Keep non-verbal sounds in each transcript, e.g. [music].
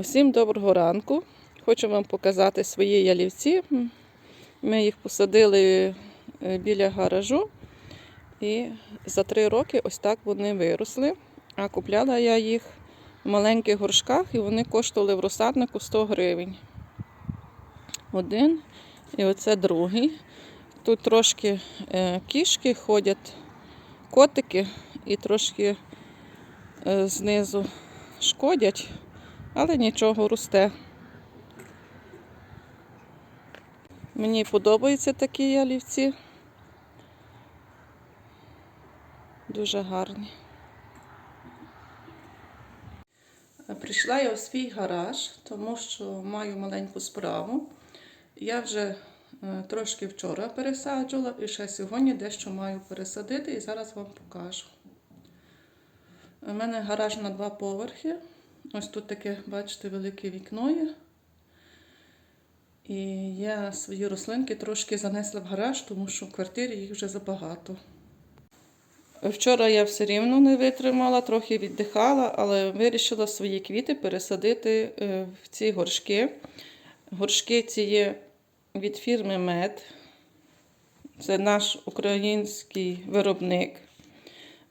Усім доброго ранку. Хочу вам показати свої ялівці. Ми їх посадили е, біля гаражу. І за три роки ось так вони виросли. А купляла я їх в маленьких горшках і вони коштували в розсаднику 100 гривень. Один і оце другий. Тут трошки е, кішки ходять, котики і трошки е, знизу шкодять, але нічого росте. Мені подобаються такі ялівці. Дуже гарні. Прийшла я у свій гараж, тому що маю маленьку справу. Я вже е, трошки вчора пересаджувала і ще сьогодні дещо маю пересадити і зараз вам покажу. У мене гараж на два поверхи. Ось тут таке, бачите, велике вікно є. І я свої рослинки трошки занесла в гараж, тому що в квартирі їх вже забагато. Вчора я все рівно не витримала, трохи віддихала, але вирішила свої квіти пересадити е, в ці горшки. Горшки ці є від фірми Мед. Це наш український виробник.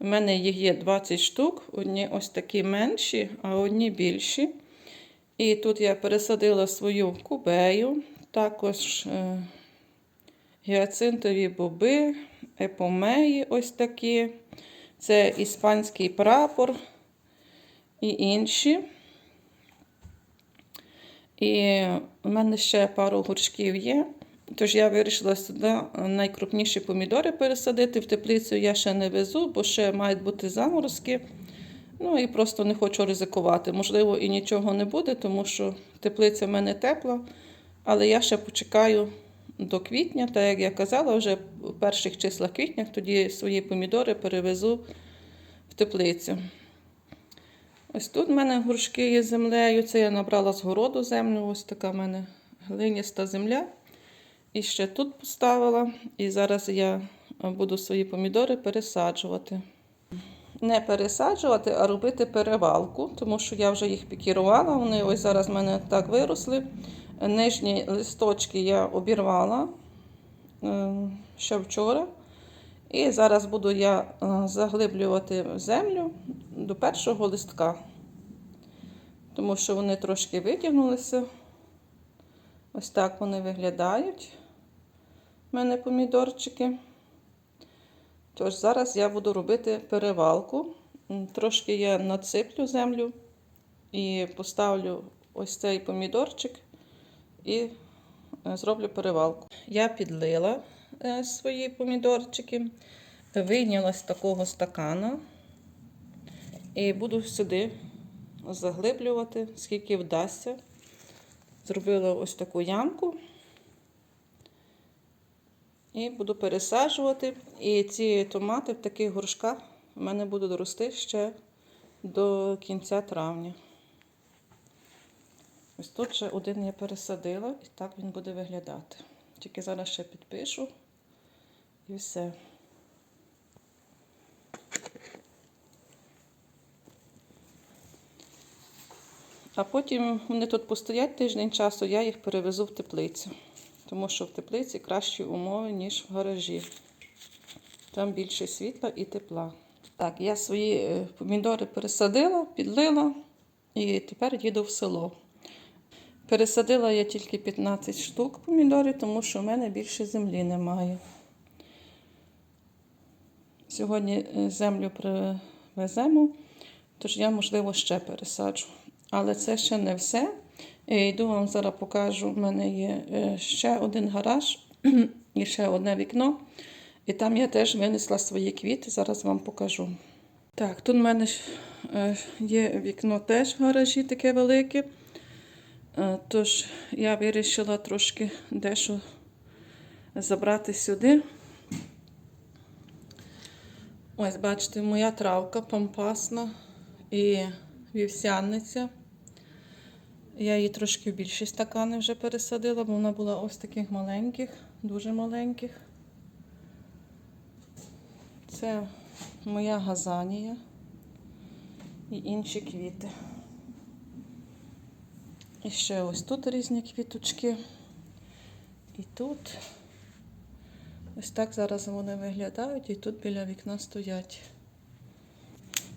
У мене їх є 20 штук, одні ось такі менші, а одні більші. І тут я пересадила свою кубею, також е, гіацинтові боби, епомеї ось такі. Це іспанський прапор і інші. І у мене ще пару горшків є. Тож я вирішила сюди найкрупніші помідори пересадити. В теплицю я ще не везу, бо ще мають бути заморозки. Ну і просто не хочу ризикувати. Можливо, і нічого не буде, тому що теплиця в мене тепла. Але я ще почекаю до квітня, так як я казала, вже в перших числах квітня тоді свої помідори перевезу в теплицю. Ось тут в мене горшки є землею. Це я набрала з городу землю. Ось така в мене глиняста земля. І ще тут поставила. І зараз я буду свої помідори пересаджувати. Не пересаджувати, а робити перевалку, тому що я вже їх пікірувала. Вони ось зараз в мене так виросли. Нижні листочки я обірвала е, ще вчора. І зараз буду я е, заглиблювати землю до першого листка, тому що вони трошки витягнулися. Ось так вони виглядають. У мене помідорчики. Тож зараз я буду робити перевалку. Трошки я надсиплю землю і поставлю ось цей помідорчик і зроблю перевалку. Я підлила свої помідорчики, вийняла з такого стакана і буду сюди заглиблювати, скільки вдасться. Зробила ось таку ямку. І буду пересаджувати. І ці томати в таких горшках в мене будуть рости ще до кінця травня. Ось тут ще один я пересадила, і так він буде виглядати. Тільки зараз ще підпишу і все. А потім вони тут постоять тиждень часу, я їх перевезу в теплицю тому що в теплиці кращі умови, ніж в гаражі. Там більше світла і тепла. Так, я свої е, помідори пересадила, підлила і тепер їду в село. Пересадила я тільки 15 штук помідорів, тому що в мене більше землі немає. Сьогодні е, землю привеземо, тож я, можливо, ще пересаджу. Але це ще не все. І йду вам зараз покажу. У мене є е, ще один гараж [clears throat] і ще одне вікно. І там я теж винесла свої квіти, зараз вам покажу. Так, тут в мене е, є вікно теж в гаражі таке велике. Е, тож я вирішила трошки дещо забрати сюди. Ось, бачите, моя травка пампасна і вівсяниця. Я її трошки в більші стакани вже пересадила, бо вона була ось таких маленьких, дуже маленьких. Це моя газанія і інші квіти. І ще ось тут різні квіточки. І тут. Ось так зараз вони виглядають, і тут біля вікна стоять.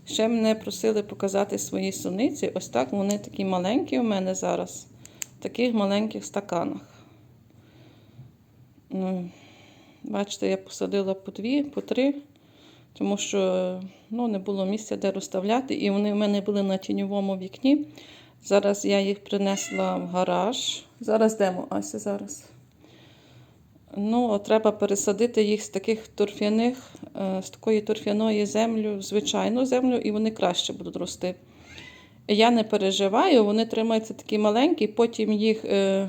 Ще мене просили показати свої суниці. Ось так вони такі маленькі у мене зараз, в таких маленьких стаканах. Ну, Бачите, я посадила по дві, по три, тому що ну, не було місця, де розставляти. І вони в мене були на тіньовому вікні. Зараз я їх принесла в гараж. Зараз йдемо, Ася, зараз. Ну, треба пересадити їх з таких торфяних, е, з такої торфяної землі в звичайну землю, і вони краще будуть рости. Я не переживаю, вони тримаються такі маленькі, потім їх е,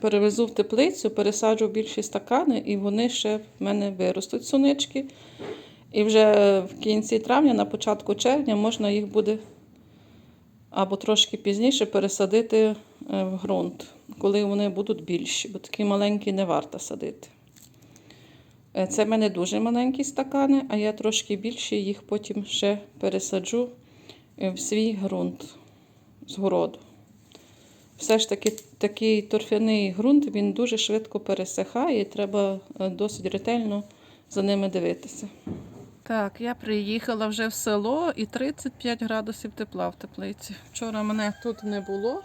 перевезу в теплицю, пересаджу в більші стакани, і вони ще в мене виростуть сунички. І вже в кінці травня, на початку червня, можна їх буде або трошки пізніше пересадити е, в ґрунт, коли вони будуть більші, бо такі маленькі не варто садити. Е, Це в мене дуже маленькі стакани, а я трошки більші їх потім ще пересаджу е, в свій ґрунт з городу. Все ж таки такий торфяний ґрунт він дуже швидко пересихає, і треба е, досить ретельно за ними дивитися. Так, я приїхала вже в село і 35 градусів тепла в теплиці. Вчора мене тут не було.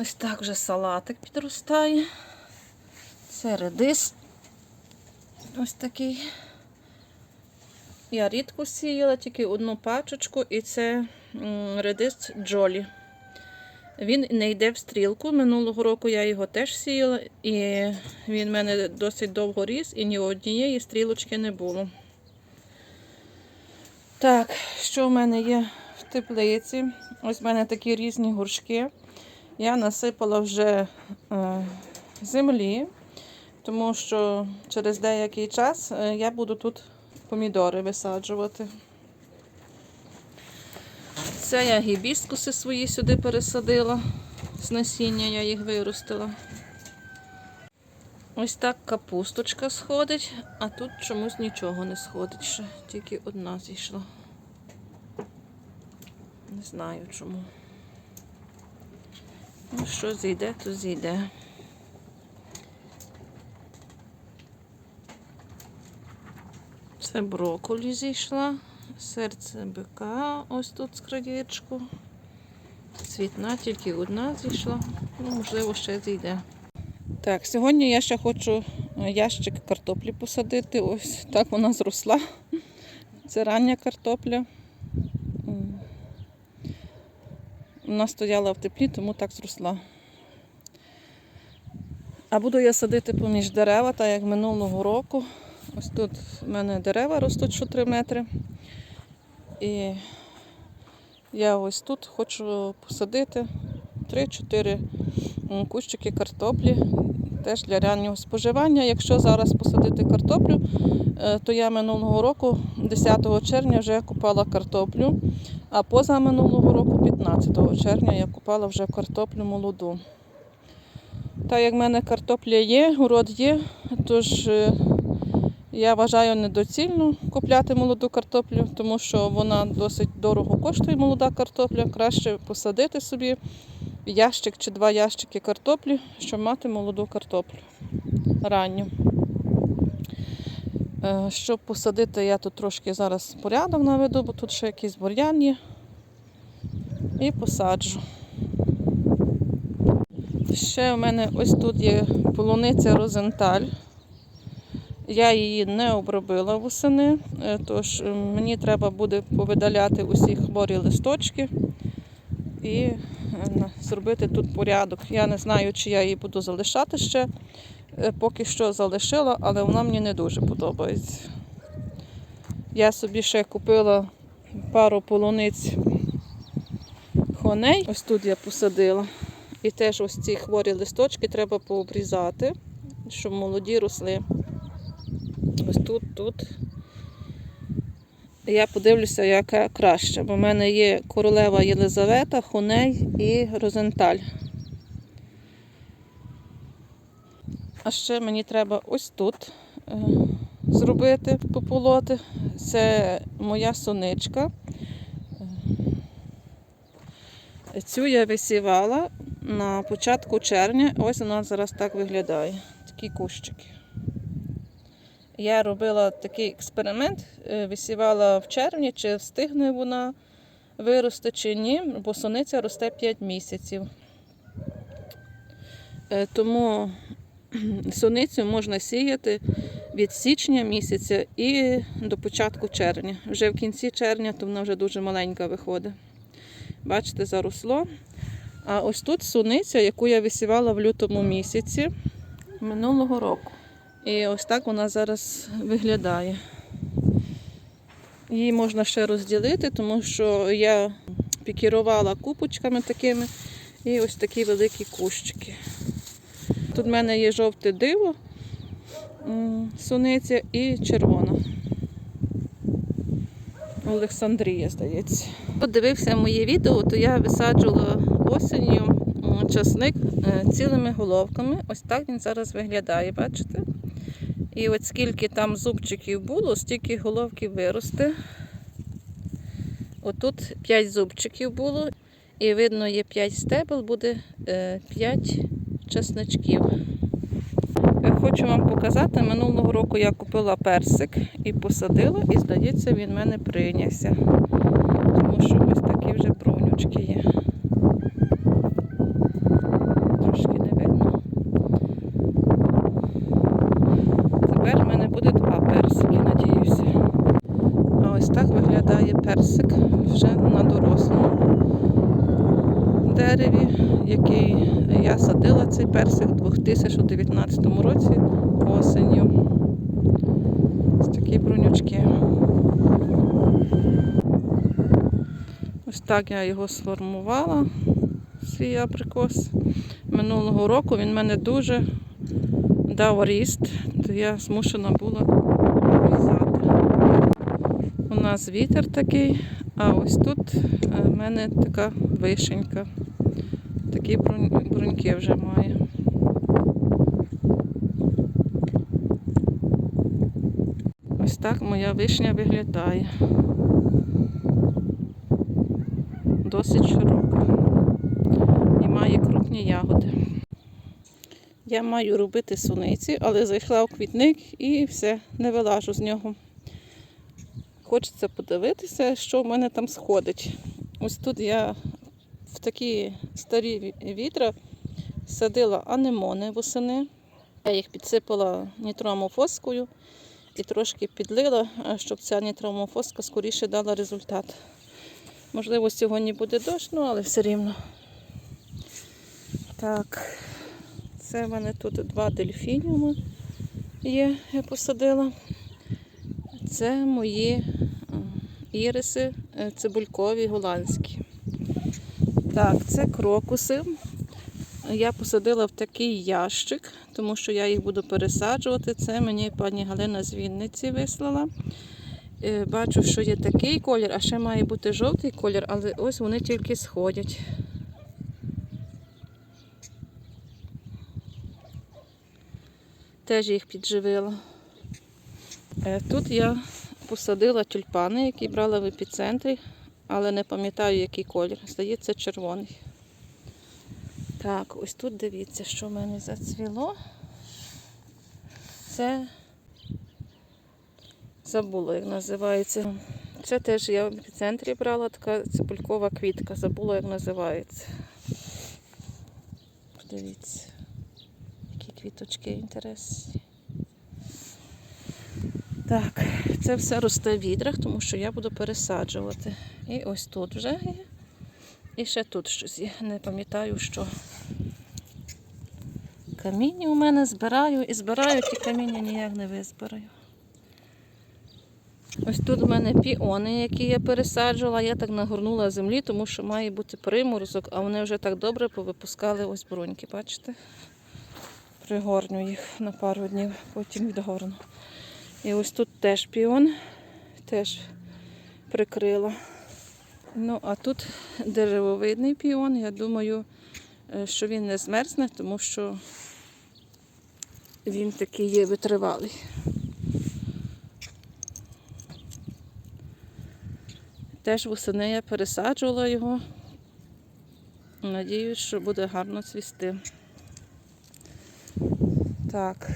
Ось так вже салатик підростає. Це редис. Ось такий. Я рідко сіяла, тільки одну пачечку, і це редис Джолі. Він не йде в стрілку. Минулого року я його теж сіяла, і він в мене досить довго ріс, і ні однієї стрілочки не було. Так, що в мене є в теплиці? Ось в мене такі різні горшки. Я насипала вже е, землі, тому що через деякий час е, я буду тут помідори висаджувати. Це я гібіскуси свої сюди пересадила. З насіння я їх виростила. Ось так капусточка сходить, а тут чомусь нічого не сходить ще. Тільки одна зійшла. Не знаю чому. Ну, що зійде, то зійде. Це брокколі зійшла, серце бика ось тут з краєчку. Цвітна, тільки одна зійшла. Ну, можливо, ще зійде. Так, сьогодні я ще хочу е, ящик картоплі посадити. Ось так вона зросла. Це рання картопля. Вона стояла в теплі, тому так зросла. А буду я садити поміж дерева, так як минулого року. Ось тут в мене дерева ростуть що 3 метри. І я ось тут хочу посадити 3-4 м, кущики картоплі. Теж для раннього споживання. Якщо зараз посадити картоплю, е, то я минулого року, 10 червня, вже купала картоплю, а поза минулого року, 15 червня, я купала вже картоплю молоду. Так як в мене картопля є, город є, тож е, я вважаю недоцільно купляти молоду картоплю, тому що вона досить дорого коштує молода картопля. Краще посадити собі ящик чи два ящики картоплі, щоб мати молоду картоплю ранню. Е, Щоб посадити, я тут трошки зараз порядок наведу, бо тут ще якийсь бур'ян є. І посаджу. Ще в мене ось тут є полуниця Розенталь. Я її не обробила восени, е, тож е, мені треба буде повидаляти усі хворі листочки і е, зробити тут порядок. Я не знаю, чи я її буду залишати ще. Поки що залишила, але вона мені не дуже подобається. Я собі ще купила пару полуниць хоней. Ось тут я посадила. І теж ось ці хворі листочки треба пообрізати, щоб молоді росли. Ось тут, тут. Я подивлюся, яка краще, бо в мене є королева Єлизавета, Хоней і Розенталь. А ще мені треба ось тут е, зробити, пополоти. Це моя соничка. Е, Цю я висівала на початку червня. Ось вона зараз так виглядає. Такі кущики. Я робила такий експеримент, е, висівала в червні, чи встигне вона вирости чи ні, бо суниця росте 5 місяців. Е, Тому [clears throat] суницю можна сіяти від січня місяця і до початку червня. Вже в кінці червня то вона вже дуже маленька виходить. Бачите, заросло. А ось тут суниця, яку я висівала в лютому місяці минулого року. І ось так вона зараз виглядає. Її можна ще розділити, тому що я пікірувала купочками такими і ось такі великі кущики. Тут в мене є жовте диво, суниця і червона. Олександрія, здається. Хто дивився моє відео, то я висаджувала осінню часник е, цілими головками. Ось так він зараз виглядає, бачите? І от скільки там зубчиків було, стільки головків виросте. Отут 5 зубчиків було, і видно, є 5 стебел, буде 5 часничків. Е, Хочу вам показати, минулого року я купила персик і посадила, і здається, він в мене прийнявся. Тому що ось такі вже брунючки є. Трошки не видно. Тепер в мене буде два персики, надіюся. А ось так виглядає персик вже на дорослому дереві, який я садила цей персик у 2019 році осенню. Ось такі брунючки. Ось так я його сформувала, свій абрикос. Минулого року він мене дуже дав ріст, то я змушена була обрізати. У нас вітер такий, а ось тут е, в мене така вишенька. Такі бруньки вже має. Ось так моя вишня виглядає. Досить широка. І має крупні ягоди. Я маю робити суниці, але зайшла в квітник і все, не вилажу з нього. Хочеться подивитися, що в мене там сходить. Ось тут я в такі старі ві- відра садила анемони восени. Я їх підсипала нітроамофоскою і трошки підлила, щоб ця нітроамофоска скоріше дала результат. Можливо, сьогодні буде дощ, ну але все рівно. Так, це в мене тут два дельфініуми є, я посадила. Це мої іриси е, цибулькові голландські. Так, це крокуси. Я посадила в такий ящик, тому що я їх буду пересаджувати. Це мені пані Галина з Вінниці вислала. Е, Бачу, що є такий колір, а ще має бути жовтий колір, але ось вони тільки сходять. Теж їх підживила. Е, Тут я посадила тюльпани, які брала в епіцентрі, але не пам'ятаю, який колір. Здається, червоний. Так, ось тут дивіться, що в мене зацвіло. Це забула, як називається. Це теж я в епіцентрі брала така цибулькова квітка, забула, як називається. Подивіться, які квіточки інтересні. Так, це все росте в відрах, тому що я буду пересаджувати. І ось тут вже є. І ще тут щось є. Не пам'ятаю, що. Каміння у мене збираю і збираю, ті каміння ніяк не визбираю. Ось тут у мене піони, які я пересаджувала. Я так нагорнула землі, тому що має бути приморозок, а вони вже так добре повипускали ось бруньки, бачите? Пригорню їх на пару днів, потім відгорну. І ось тут теж піон, теж прикрила. Ну, а тут деревовидний піон. Я думаю, е, що він не змерзне, тому що він такий є витривалий. Теж восени я пересаджувала його. Надіюсь, що буде гарно цвісти. Так.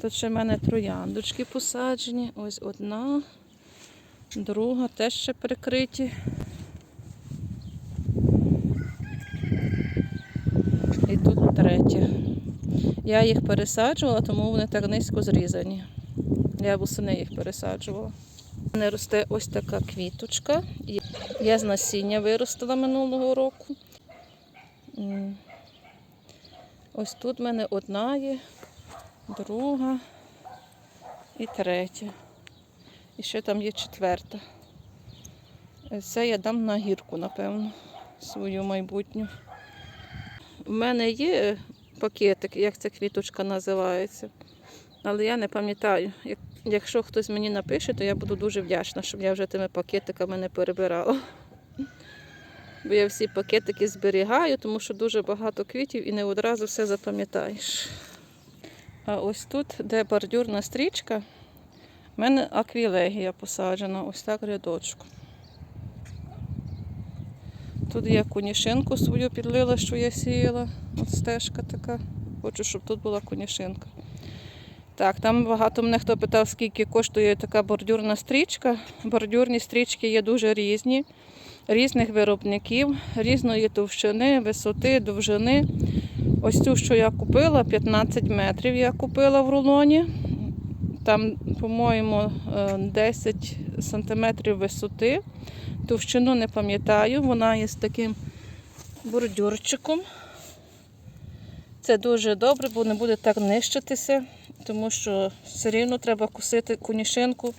Тут ще в мене трояндочки посаджені. Ось одна, друга теж ще прикриті. І тут третя. Я їх пересаджувала, тому вони так низько зрізані. Я восени їх пересаджувала. У мене росте ось така квіточка. Я з насіння виростила минулого року. Ось тут в мене одна є, друга і третя. І ще там є четверта. Це я дам на гірку, напевно, свою майбутню. У мене є пакетик, як ця квіточка називається. Але я не пам'ятаю. Якщо хтось мені напише, то я буду дуже вдячна, щоб я вже тими пакетиками не перебирала. Бо я всі пакетики зберігаю, тому що дуже багато квітів і не одразу все запам'ятаєш. А ось тут, де бордюрна стрічка, в мене аквілегія посаджена, ось так рядочку. Тут я конішинку свою підлила, що я сіяла. От стежка така. Хочу, щоб тут була конішинка. Так, там багато мене хто питав, скільки коштує така бордюрна стрічка. Бордюрні стрічки є дуже різні, різних виробників, різної товщини, висоти, довжини. Ось цю, що я купила, 15 метрів я купила в рулоні. Там, по-моєму, е, 10 сантиметрів висоти. Товщину не пам'ятаю, вона є з таким бордюрчиком. Це дуже добре, бо не буде так нищитися, тому що все рівно треба кусити конішинку.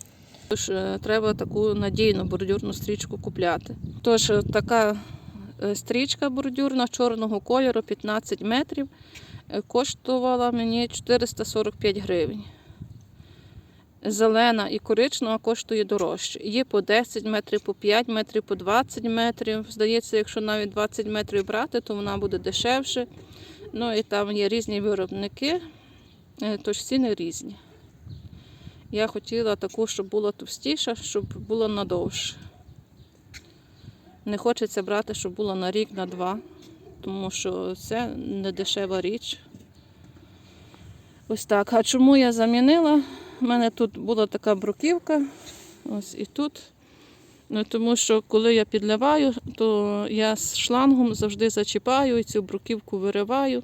Тож е, треба таку надійну бордюрну стрічку купляти. Тож е, така е, стрічка бордюрна чорного кольору 15 метрів е, коштувала мені 445 гривень. Зелена і коричнева коштує дорожче. Є по 10 метрів, по 5 метрів, по 20 метрів. Здається, якщо навіть 20 метрів брати, то вона буде дешевше. Ну і там є різні виробники, е, тож ціни різні. Я хотіла таку, щоб була товстіша, щоб була надовше. Не хочеться брати, щоб було на рік, на два, тому що це не дешева річ. Ось так. А чому я замінила? У мене тут була така бруківка, ось і тут. Ну, тому що коли я підливаю, то я з шлангом завжди зачіпаю і цю бруківку вириваю.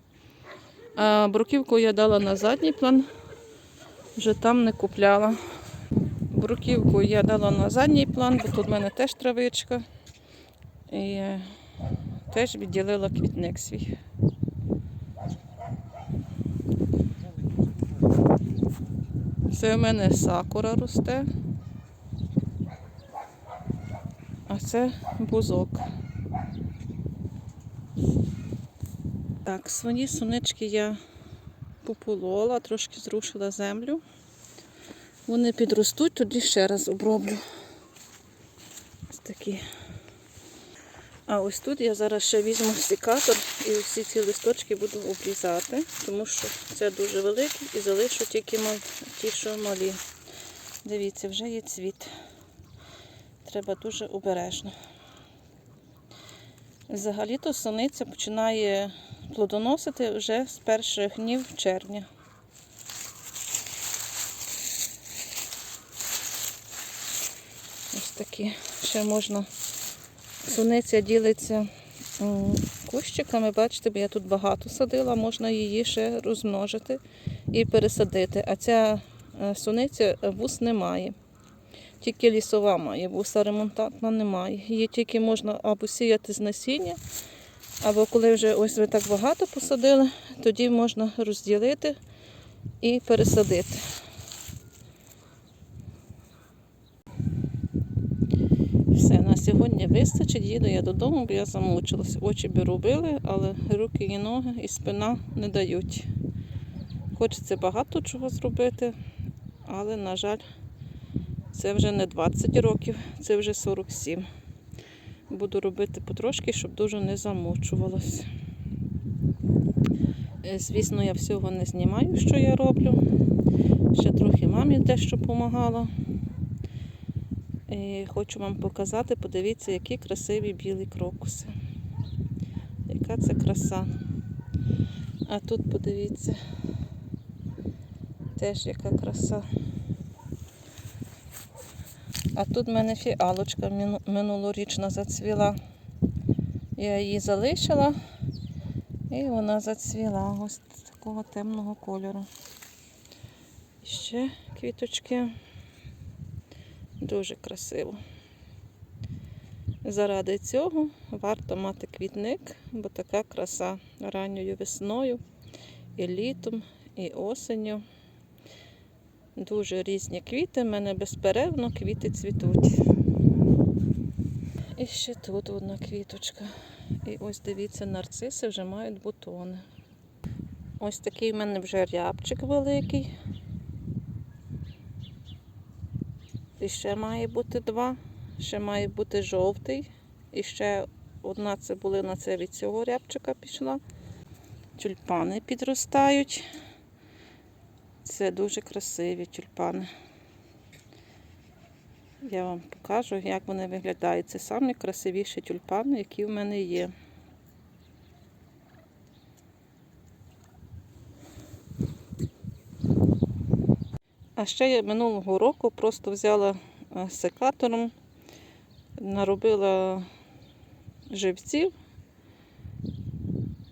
А бруківку я дала на задній план, вже там не купляла. Бруківку я дала на задній план, бо тут в мене теж травичка. І теж відділила квітник свій. Це в мене сакура росте. А це бузок. Так, свої сонечки я пополола, трошки зрушила землю. Вони підростуть, тоді ще раз оброблю. Ось такі. А ось тут я зараз ще візьму секатор і всі ці листочки буду обрізати, тому що це дуже великі і залишу тільки ті, що малі. Дивіться, вже є цвіт. Треба дуже обережно. Взагалі-то сониця починає плодоносити вже з перших днів червня. Ось такі. Ще можна. Суниця ділиться кущиками. Бачите, я тут багато садила, можна її ще розмножити і пересадити. А ця е, суниця е, вус не має. Тільки лісова має, вуса ремонтантна немає. Її тільки можна або сіяти з насіння, або коли вже ось ви так багато посадили, тоді можна розділити і пересадити. Все, на сьогодні вистачить. Їду я додому, бо я замучилась. Очі би робили, але руки і ноги і спина не дають. Хочеться багато чого зробити, але, на жаль, це вже не 20 років, це вже 47. Буду робити потрошки, щоб дуже не замучувалась. Е, Звісно, я всього не знімаю, що я роблю. Ще трохи мамі дещо допомагала. І хочу вам показати, подивіться, які красиві білі крокуси. яка це краса. А тут подивіться. Теж яка краса. А тут в мене фіалочка мину- минулорічна зацвіла. Я її залишила і вона зацвіла ось такого темного кольору. Ще квіточки. Дуже красиво. Заради цього варто мати квітник, бо така краса ранньою весною, і літом, і осенню. Дуже різні квіти, в мене безперервно квіти цвітуть. І ще тут одна квіточка. І ось дивіться, нарциси вже мають бутони. Ось такий в мене вже рябчик великий. І ще має бути два. Ще має бути жовтий. І ще одна цибулина це від цього рябчика пішла. Тюльпани підростають. Це дуже красиві тюльпани. Я вам покажу, як вони виглядають. Це самі красивіші тюльпани, які в мене є. А ще я минулого року просто взяла е, секатором, наробила живців.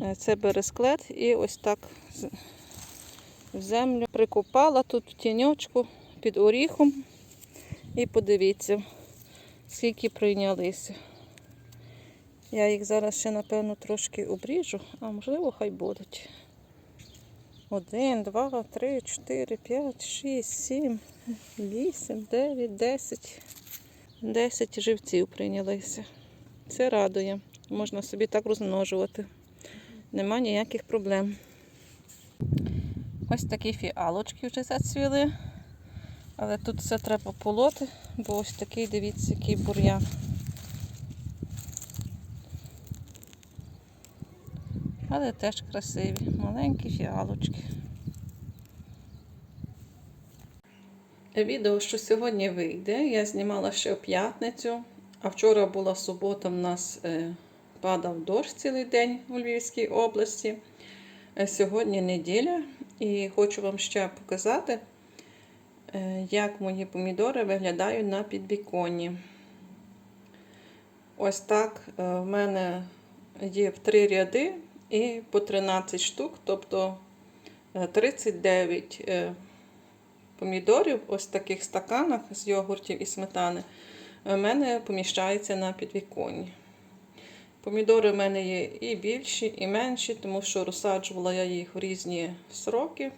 Е, Це бересклет і ось так в землю прикопала тут в тіньочку під оріхом. І подивіться, скільки прийнялися. Я їх зараз ще, напевно, трошки обріжу, а можливо, хай будуть. Один, два, три, чотири, п'ять, шість, сім, вісім, дев'ять, десять. Десять живців прийнялися. Це радує. Можна собі так розмножувати. Нема ніяких проблем. Ось такі фіалочки вже зацвіли. Але тут все треба полоти, бо ось такий, дивіться, який бур'ян. Але теж красиві, маленькі фіалочки. Відео, що сьогодні вийде, я знімала ще в п'ятницю, а вчора була субота, в нас е, падав дощ цілий день у Львівській області. Е, Сьогодні неділя, і хочу вам ще показати, е, як мої помідори виглядають на підвіконні. Ось так в мене є в три ряди і по 13 штук, тобто е, 39 е, помідорів, ось в таких стаканах з йогуртів і сметани, в мене поміщається на підвіконні. Помідори в мене є і більші, і менші, тому що розсаджувала я їх в різні сроки.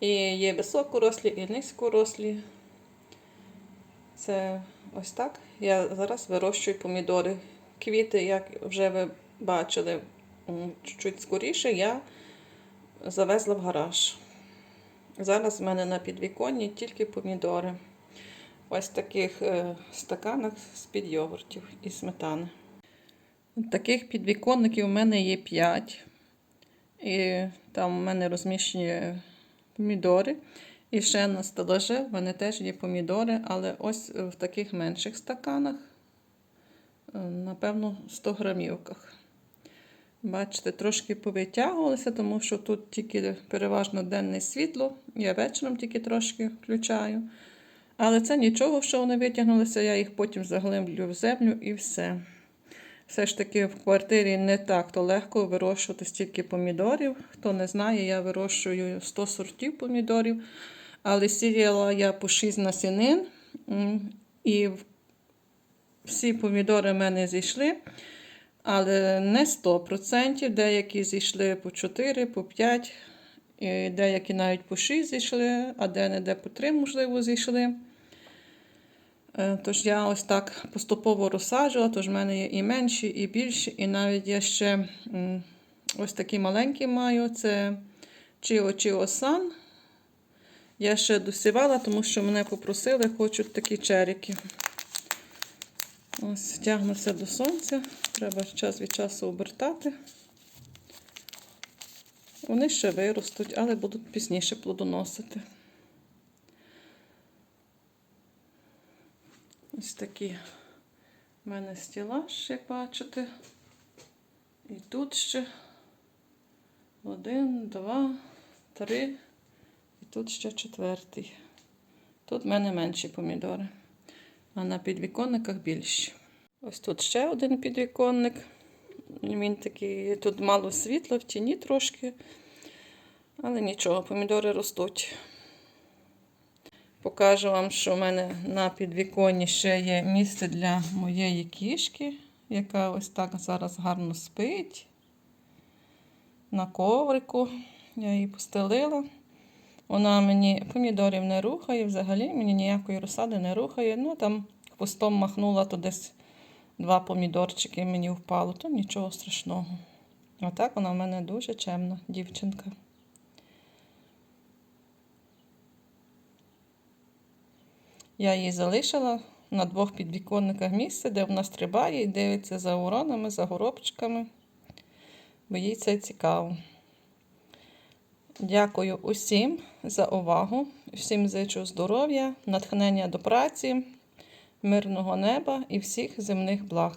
І є високорослі, і низькорослі. Це ось так. Я зараз вирощую помідори. Квіти, як вже ви бачили, чуть скоріше я завезла в гараж. Зараз в мене на підвіконні тільки помідори. Ось в таких е, стаканах з-під йогуртів і сметани. Таких підвіконників у мене є 5. І там у мене розміщені помідори. І ще на стелажі в мене теж є помідори, але ось в таких менших стаканах, е, напевно, 100 грамівках. Бачите, трошки повитягувалися, тому що тут тільки переважно денне світло. Я вечором тільки трошки включаю. Але це нічого, що вони витягнулися, я їх потім заглиблю в землю і все. Все ж таки в квартирі не так то легко вирощувати стільки помідорів. Хто не знає, я вирощую 100 сортів помідорів, але сіяла я по 6 насінин. І всі помідори в мене зійшли, але не 100%. Деякі зійшли по 4, по 5, і деякі навіть по 6 зійшли, а де-не-де по 3, можливо, зійшли. Е, Тож я ось так поступово розсаджувала, тож в мене є і менші, і більші, і навіть я ще ось такі маленькі маю. Це Чіо Чіо Сан. Я ще досівала, тому що мене попросили, хочуть такі черіки. Ось, тягнуся до сонця. Треба час від часу обертати. Вони ще виростуть, але будуть пізніше плодоносити. Ось такі в мене стілаж, як бачите. І тут ще один, два, три. І тут ще четвертий. Тут в мене менші помідори, а на підвіконниках більші. Ось тут ще один підвіконник. Він такий, тут мало світла, в тіні трошки. Але нічого, помідори ростуть. Покажу вам, що в мене на підвіконні ще є місце для моєї кішки, яка ось так зараз гарно спить. На коврику. Я її постелила. Вона мені помідорів не рухає, взагалі мені ніякої розсади не рухає. Ну там хвостом махнула, то десь два помідорчики мені впало, то нічого страшного. А так вона в мене дуже чемна дівчинка. Я її залишила на двох підвіконниках місце, де вона стрибає і дивиться за уронами, за горобчиками, бо їй це цікаво. Дякую усім за увагу. Всім зичу здоров'я, натхнення до праці, мирного неба і всіх земних благ.